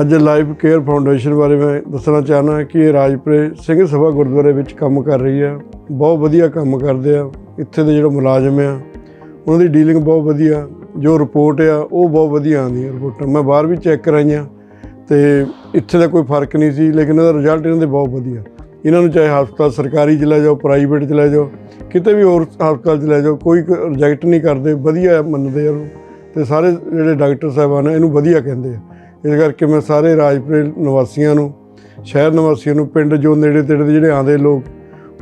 ਅੱਜ life care foundation ਬਾਰੇ ਮੈਂ ਦੱਸਣਾ ਚਾਹਨਾ ਕਿ ਇਹ ਰਾਜਪੁਰੇ ਸਿੰਘ ਸਭਾ ਗੁਰਦੁਆਰੇ ਵਿੱਚ ਕੰਮ ਕਰ ਰਹੀ ਆ। ਬਹੁਤ ਵਧੀਆ ਕੰਮ ਕਰਦੇ ਆ। ਇੱਥੇ ਦੇ ਜਿਹੜੇ ਮੁਲਾਜ਼ਮ ਆ, ਉਹਨਾਂ ਦੀ ਡੀਲਿੰਗ ਬਹੁਤ ਵਧੀਆ, ਜੋ ਰਿਪੋਰਟ ਆ, ਉਹ ਬਹੁਤ ਵਧੀਆ ਆਉਂਦੀ ਹੈ ਰਿਪੋਰਟਾਂ। ਮੈਂ ਬਾਹਰ ਵੀ ਚੈੱਕ ਕਰਾਈਆਂ ਤੇ ਇੱਥੇ ਦਾ ਕੋਈ ਫ਼ਰਕ ਨਹੀਂ ਸੀ, ਲੇਕਿਨ ਇਹਦਾ ਰਿਜ਼ਲਟ ਇਹਨਾਂ ਦੇ ਬਹੁਤ ਵਧੀਆ। ਇਹਨਾਂ ਨੂੰ ਚਾਹੇ ਹਸਪਤਾਲ ਸਰਕਾਰੀ ਚ ਲੈ ਜਾਓ ਪ੍ਰਾਈਵੇਟ ਚ ਲੈ ਜਾਓ, ਕਿਤੇ ਵੀ ਹੋਰ ਹਸਪਤਾਲ ਚ ਲੈ ਜਾਓ, ਕੋਈ ਰਿਜੈਕਟ ਨਹੀਂ ਕਰਦੇ, ਵਧੀਆ ਮੰਨਦੇ ਆ ਉਹਨੂੰ ਤੇ ਸਾਰੇ ਜਿਹੜੇ ਡਾਕਟਰ ਸਾਹਿਬਾਨ ਆ, ਇਹਨੂੰ ਵਧੀਆ ਕਹਿੰਦੇ ਆ। ਇਸ ਕਰਕੇ ਮੈਂ ਸਾਰੇ ਰਾਜਪੁਰੇ ਨਿਵਾਸੀਆਂ ਨੂੰ, ਸ਼ਹਿਰ ਨਿਵਾਸੀਆਂ ਨੂੰ, ਪਿੰਡ ਜੋ ਨੇੜੇ ਤੇੜੇ ਦੇ ਜਿਹੜੇ ਆਉਂਦੇ ਲੋਕ,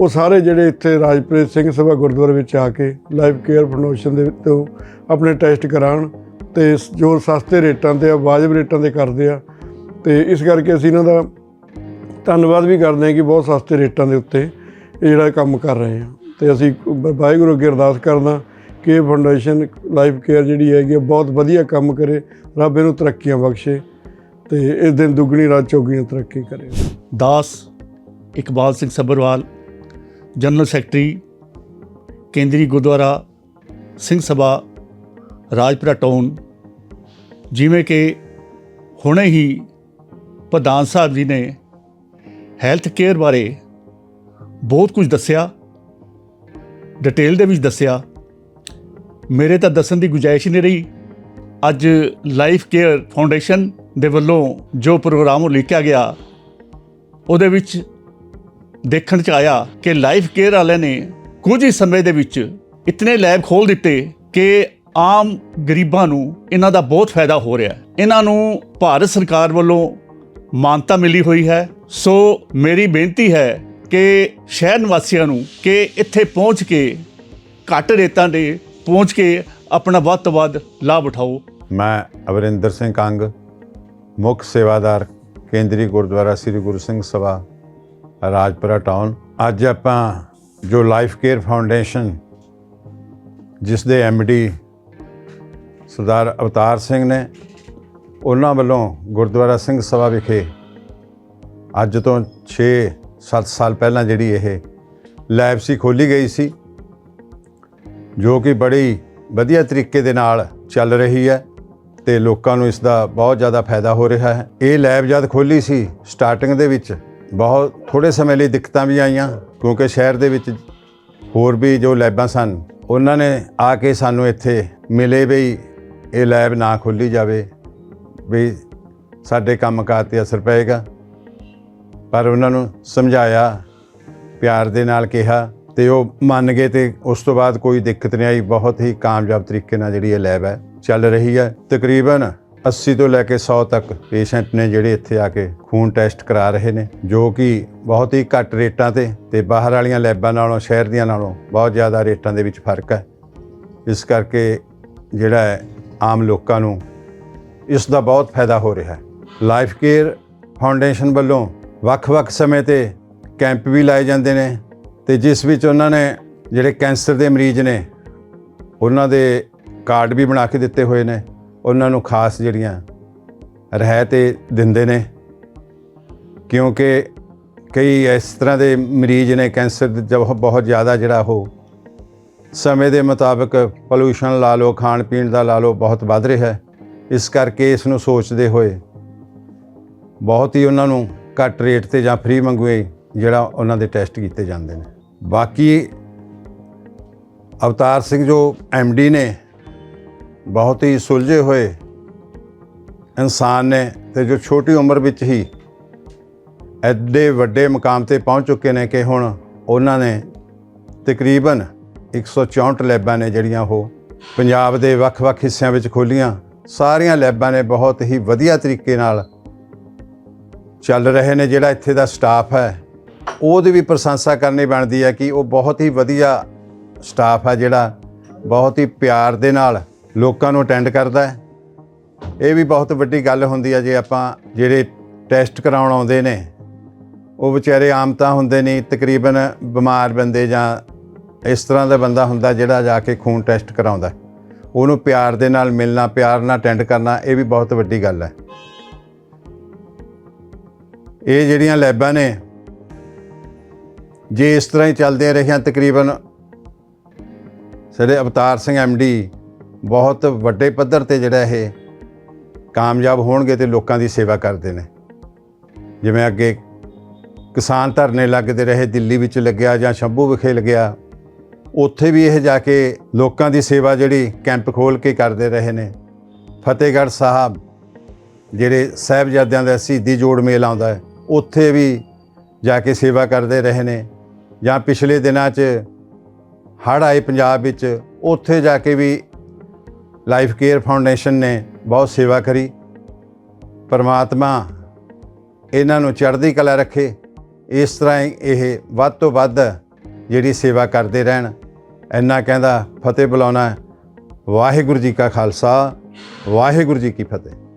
ਉਹ ਸਾਰੇ ਜਿਹੜੇ ਇੱਥੇ ਰਾਜਪ੍ਰੀਤ ਸਿੰਘ ਸਭਾ ਗੁਰਦੁਆਰੇ ਵਿੱਚ ਆ ਕੇ ਲਾਈਫ ਕੇਅਰ ਫਾਊਂਡੇਸ਼ਨ ਦੇ ਤੋਂ ਆਪਣੇ ਟੈਸਟ ਕਰਾਉਣ ਤੇ ਸ- ਜੋ ਸਸਤੇ ਰੇਟਾਂ ਤੇ ਆ, ਵਾਜਬ ਰੇਟਾਂ ਤੇ ਕਰਦੇ ਆ। ਤੇ ਇਸ ਕਰਕੇ ਅਸੀਂ ਇਹਨਾਂ ਦਾ ਧੰਨਵਾਦ ਵੀ ਕਰਦੇ ਹਾਂ ਕਿ ਬਹੁਤ ਸਸਤੇ ਰੇਟਾਂ ਦੇ ਉੱਤੇ ਇਹ ਜਿਹੜਾ ਕੰਮ ਕਰ ਰਹੇ ਆ। ਤੇ ਅਸੀਂ ਵਾਹਿਗੁਰੂ ਅੱਗੇ ਅਰਦਾਸ ਕਰਦਾ ਕੇ ਫਾਊਂਡੇਸ਼ਨ ਲਾਈਫ ਕੇਅਰ ਜਿਹੜੀ ਹੈਗੀ ਆ, ਬਹੁਤ ਵਧੀਆ ਕੰਮ ਕਰੇ। ਰੱਬ ਇਹਨੂੰ ਤਰੱਕੀਆਂ ਬਖਸ਼ੇ ਤੇ ਇਸ ਦਿਨ ਦੁੱਗਣੀ ਰਾਤ ਚੌਗੀਆਂ ਤਰੱਕੀ ਕਰੇ। ਦਾਸ Iqbal Singh Sabharwal general secretary Kendri Gurdwara Singh Sabha Rajpura town ਜਿਵੇਂ ਕਿ ਹੁਣੇ ਹੀ ਪ੍ਰਧਾਨ ਸਾਹਿਬ ਜੀ ਨੇ ਹੈਲਥ ਕੇਅਰ ਬਾਰੇ ਬਹੁਤ ਕੁਝ ਦੱਸਿਆ ਡਿਟੇਲ ਦੇ ਵਿੱਚ ਦੱਸਿਆ। ਮੇਰੇ ਤਾਂ ਦੱਸਣ ਦੀ ਗੁੰਜਾਇਸ਼ ਹੀ ਨਹੀਂ ਰਹੀ। ਅੱਜ ਲਾਈਫ ਕੇਅਰ ਫਾਊਂਡੇਸ਼ਨ ਦੇ ਵੱਲੋਂ ਜੋ ਪ੍ਰੋਗਰਾਮ ਲਿਖਿਆ ਗਿਆ, ਉਹਦੇ ਵਿੱਚ ਦੇਖਣ ਚ ਆਇਆ ਕਿ ਲਾਈਫ ਕੇਅਰ ਵਾਲਿਆਂ ਨੇ ਕੁਝ ਹੀ ਸਮੇਂ ਦੇ ਵਿੱਚ ਇਤਨੇ ਲੈਬ ਖੋਲ ਦਿੱਤੇ ਕਿ ਆਮ ਗਰੀਬਾਂ ਨੂੰ ਇਹਨਾਂ ਦਾ ਬਹੁਤ ਫਾਇਦਾ ਹੋ ਰਿਹਾ। ਹੈ ਇਹਨਾਂ ਨੂੰ ਭਾਰਤ ਸਰਕਾਰ ਵੱਲੋਂ ਮਾਨਤਾ ਮਿਲੀ ਹੋਈ ਹੈ। ਸੋ ਮੇਰੀ ਬੇਨਤੀ ਹੈ ਕਿ ਸ਼ਹਿਰ ਨਿਵਾਸੀਆਂ ਨੂੰ ਕਿ ਇੱਥੇ ਪਹੁੰਚ ਕੇ ਘੱਟ ਰੇਤਾਂ ਦੇ ਪਹੁੰਚ ਕੇ ਆਪਣਾ ਵੱਧ ਤੋਂ ਵੱਧ ਲਾਭ ਉਠਾਓ। ਮੈਂ ਅਵਰਿੰਦਰ ਸਿੰਘ ਕੰਗ, ਮੁੱਖ ਸੇਵਾਦਾਰ, ਕੇਂਦਰੀ ਗੁਰਦੁਆਰਾ ਸ੍ਰੀ ਗੁਰੂ ਸਿੰਘ ਸਭਾ, ਰਾਜਪੁਰਾ ਟਾਊਨ। ਅੱਜ ਆਪਾਂ ਜੋ ਲਾਈਫ ਕੇਅਰ ਫਾਊਂਡੇਸ਼ਨ ਜਿਸ ਦੇ ਡੀ ਸਰਦਾਰ ਅਵਤਾਰ ਸਿੰਘ ਨੇ, ਉਹਨਾਂ ਵੱਲੋਂ ਗੁਰਦੁਆਰਾ ਸਿੰਘ ਸਭਾ ਵਿਖੇ ਅੱਜ ਤੋਂ 6-7 ਸਾਲ ਪਹਿਲਾਂ ਜਿਹੜੀ ਇਹ ਲੈਬ ਸੀ ਖੋਲੀ ਗਈ ਸੀ। ਜੋ ਕਿ ਬੜੀ ਵਧੀਆ ਤਰੀਕੇ ਦੇ ਨਾਲ ਚੱਲ ਰਹੀ ਹੈ ਤੇ ਲੋਕਾਂ ਨੂੰ ਇਸ ਦਾ ਬਹੁਤ ਜ਼ਿਆਦਾ ਫਾਇਦਾ ਹੋ ਰਿਹਾ ਹੈ। ਇਹ ਲੈਬ ਜਦ ਖੋਲੀ ਸੀ, ਸਟਾਰਟਿੰਗ ਦੇ ਵਿੱਚ ਬਹੁਤ ਥੋੜੇ ਸਮੇਂ ਲਈ ਦਿੱਕਤਾਂ ਵੀ ਆਈਆਂ, ਕਿਉਂਕਿ ਸ਼ਹਿਰ ਦੇ ਵਿੱਚ ਹੋਰ ਵੀ ਜੋ ਲੈਬਾਂ ਸਨ, ਉਹਨਾਂ ਨੇ ਆ ਕੇ ਸਾਨੂੰ ਇੱਥੇ ਮਿਲੇ ਵੀ ਇਹ ਲੈਬ ਨਾ ਖੋਲੀ ਜਾਵੇ, ਵੀ ਸਾਡੇ ਕੰਮਕਾਰ ਤੇ ਅਸਰ ਪਏਗਾ। ਪਰ ਉਹਨਾਂ ਨੂੰ ਸਮਝਾਇਆ, ਪਿਆਰ ਦੇ ਨਾਲ ਕਿਹਾ ਤੇ ਉਹ ਮੰਨ ਗਏ ਤੇ ਉਸ ਤੋਂ ਬਾਅਦ ਕੋਈ ਦਿੱਕਤ ਨਹੀਂ ਆਈ, ਬਹੁਤ ਹੀ ਕਾਮਯਾਬ ਤਰੀਕੇ ਨਾਲ ਜਿਹੜੀ ਇਹ ਲੈਬ ਹੈ ਚੱਲ ਰਹੀ ਹੈ। ਤਕਰੀਬਨ 80 ਤੋਂ ਲੈ ਕੇ 100 ਤੱਕ ਪੇਸ਼ੈਂਟ ਨੇ ਜਿਹੜੇ ਇੱਥੇ ਆ ਕੇ ਖੂਨ ਟੈਸਟ ਕਰਾ ਰਹੇ ਨੇ, ਜੋ ਕਿ ਬਹੁਤ ਹੀ ਘੱਟ ਰੇਟਾਂ ਤੇ ਤੇ ਬਾਹਰ ਵਾਲੀਆਂ ਲੈਬਾਂ ਨਾਲੋਂ, ਸ਼ਹਿਰ ਦੀਆਂ ਨਾਲੋਂ ਬਹੁਤ ਜ਼ਿਆਦਾ ਰੇਟਾਂ ਦੇ ਵਿੱਚ ਫ਼ਰਕ ਹੈ। ਇਸ ਕਰਕੇ ਜਿਹੜਾ ਹੈ, ਆਮ ਲੋਕਾਂ ਨੂੰ ਇਸ ਦਾ ਬਹੁਤ ਫਾਇਦਾ ਹੋ ਰਿਹਾ ਹੈ। ਲਾਈਫ ਕੇਅਰ ਫਾਊਂਡੇਸ਼ਨ ਵੱਲੋਂ ਵੱਖ-ਵੱਖ ਸਮੇਂ ਤੇ ਕੈਂਪ ਵੀ ਲਾਏ ਜਾਂਦੇ ਨੇ ਤੇ ਜਿਸ ਵਿੱਚ ਉਹਨਾਂ ਨੇ ਜਿਹੜੇ ਕੈਂਸਰ ਦੇ ਮਰੀਜ਼ ਨੇ, ਉਹਨਾਂ ਦੇ ਕਾਰਡ ਵੀ ਬਣਾ ਕੇ ਦਿੱਤੇ ਹੋਏ ਨੇ। ਉਹਨਾਂ ਨੂੰ ਖਾਸ ਜਿਹੜੀਆਂ ਰਹਿਤੇ ਦਿੰਦੇ ਨੇ। ਕਿਉਂਕਿ ਕਈ ਇਸ ਤਰ੍ਹਾਂ ਦੇ ਮਰੀਜ਼ ਨੇ, ਕੈਂਸਰ ਜਬ ਬਹੁਤ ਜ਼ਿਆਦਾ ਜਿਹੜਾ ਉਹ ਸਮੇਂ ਦੇ ਮੁਤਾਬਕ ਪੋਲੂਸ਼ਨ ਲਾ ਲਓ, ਖਾਣ ਪੀਣ ਦਾ ਲਾ ਲਓ, ਬਹੁਤ ਵੱਧ ਰਿਹਾ ਹੈ। ਇਸ ਕਰਕੇ ਇਸ ਨੂੰ ਸੋਚਦੇ ਹੋਏ ਬਹੁਤ ਹੀ ਉਹਨਾਂ ਨੂੰ ਘੱਟ ਰੇਟ ਤੇ ਜਾਂ ਫ੍ਰੀ ਮੰਗੂਏ ਜਿਹੜਾ ਉਹਨਾਂ ਦੇ ਟੈਸਟ ਕੀਤੇ ਜਾਂਦੇ ਨੇ। ਬਾਕੀ ਅਵਤਾਰ ਸਿੰਘ ਜੋ ਡੀ ਨੇ, ਬਹੁਤ ਹੀ ਸੁਲਝੇ ਹੋਏ ਇਨਸਾਨ ਨੇ ਤੇ ਜੋ ਛੋਟੀ ਉਮਰ ਵਿੱਚ ਹੀ ਐਡੇ ਵੱਡੇ ਮੁਕਾਮ ਤੇ ਪਹੁੰਚ ਚੁੱਕੇ ਨੇ ਕਿ ਹੁਣ ਉਹਨਾਂ ਨੇ ਤਕਰੀਬਨ 164 ਲੈਬਾਂ ਨੇ ਜਿਹੜੀਆਂ ਉਹ ਪੰਜਾਬ ਦੇ ਵੱਖ-ਵੱਖ ਹਿੱਸਿਆਂ ਵਿੱਚ ਖੋਲੀਆਂ। ਸਾਰੀਆਂ ਲੈਬਾਂ ਨੇ ਬਹੁਤ ਹੀ ਵਧੀਆ ਤਰੀਕੇ ਨਾਲ ਚੱਲ ਰਹੇ ਨੇ, ਜਿਹੜਾ ਇੱਥੇ ਦਾ ਸਟਾਫ ਹੈ। ਉਹਦੀ ਵੀ ਪ੍ਰਸ਼ੰਸਾ ਕਰਨੀ ਬਣਦੀ ਹੈ ਕਿ ਉਹ ਬਹੁਤ ਹੀ ਵਧੀਆ ਸਟਾਫ ਆ ਜਿਹੜਾ ਬਹੁਤ ਹੀ ਪਿਆਰ ਦੇ ਨਾਲ ਲੋਕਾਂ ਨੂੰ ਅਟੈਂਡ ਕਰਦਾ ਹੈ। ਇਹ ਵੀ ਬਹੁਤ ਵੱਡੀ ਗੱਲ ਹੁੰਦੀ ਹੈ ਜੇ ਆਪਾਂ ਜਿਹੜੇ ਟੈਸਟ ਕਰਾਉਣ ਆਉਂਦੇ ਨੇ, ਉਹ ਵਿਚਾਰੇ ਆਮ ਤਾਂ ਹੁੰਦੇ ਨਹੀਂ, ਤਕਰੀਬਨ ਬਿਮਾਰ ਬੰਦੇ ਜਾਂ ਇਸ ਤਰ੍ਹਾਂ ਦਾ ਬੰਦਾ ਹੁੰਦਾ ਜਿਹੜਾ ਜਾ ਕੇ ਖੂਨ ਟੈਸਟ ਕਰਾਉਂਦਾ ਉਹਨੂੰ ਪਿਆਰ ਦੇ ਨਾਲ ਮਿਲਣਾ, ਪਿਆਰ ਨਾਲ ਅਟੈਂਡ ਕਰਨਾ, ਇਹ ਵੀ ਬਹੁਤ ਵੱਡੀ ਗੱਲ ਹੈ। ਇਹ ਜਿਹੜੀਆਂ ਲੈਬਾਂ ਨੇ ਜੇ ਇਸ ਤਰ੍ਹਾਂ ਹੀ ਚੱਲਦੀਆਂ ਰਹੀਆਂ ਤਕਰੀਬਨ ਸਾਡੇ ਅਵਤਾਰ ਸਿੰਘ ਡੀ ਬਹੁਤ ਵੱਡੇ ਪੱਧਰ ਤੇ ਜਿਹੜਾ ਇਹ ਕਾਮਯਾਬ ਹੋਣਗੇ ਤੇ ਲੋਕਾਂ ਦੀ ਸੇਵਾ ਕਰਦੇ ਨੇ। ਜਿਵੇਂ ਅੱਗੇ ਕਿਸਾਨ ਧਰਨੇ ਲੱਗਦੇ ਰਹੇ, ਦਿੱਲੀ ਵਿੱਚ ਲੱਗਿਆ ਜਾਂ ਸ਼ੰਭੂ ਵਿਖੇ ਲੱਗਿਆ, ਉੱਥੇ ਵੀ ਇਹ ਜਾ ਕੇ ਲੋਕਾਂ ਦੀ ਸੇਵਾ ਜਿਹੜੀ ਕੈਂਪ ਖੋਲ ਕੇ ਕਰਦੇ ਰਹੇ ਨੇ। ਫਤਿਹਗੜ੍ਹ ਸਾਹਿਬ ਜਿਹੜੇ ਸਾਹਿਬਜ਼ਾਦਿਆਂ ਦਾ ਸ਼ਹੀਦੀ ਜੋੜ ਮੇਲ ਆਉਂਦਾ ਹੈ, ਉੱਥੇ ਵੀ ਜਾ ਕੇ ਸੇਵਾ ਕਰਦੇ ਰਹੇ ਨੇ। ਜਾਂ ਪਿਛਲੇ ਦਿਨਾਂ 'ਚ ਹੜ੍ਹ ਆਏ ਪੰਜਾਬ ਵਿੱਚ, ਉੱਥੇ ਜਾ ਕੇ ਵੀ ਲਾਈਫ ਕੇਅਰ ਫਾਊਂਡੇਸ਼ਨ ਨੇ ਬਹੁਤ ਸੇਵਾ ਕਰੀ। ਪਰਮਾਤਮਾ ਇਹਨਾਂ ਨੂੰ ਚੜ੍ਹਦੀ ਕਲਾ ਰੱਖੇ। ਇਸ ਤਰ੍ਹਾਂ ਹੀ ਇਹ ਵੱਧ ਤੋਂ ਵੱਧ ਜਿਹੜੀ ਸੇਵਾ ਕਰਦੇ ਰਹਿਣ। ਇੰਨਾ ਕਹਿੰਦਾ, ਫਤਿਹ ਬੁਲਾਉਣਾ ਵਾਹਿਗੁਰੂ ਜੀ ਕਾ ਖਾਲਸਾ, ਵਾਹਿਗੁਰੂ ਜੀ ਕੀ ਫਤਿਹ।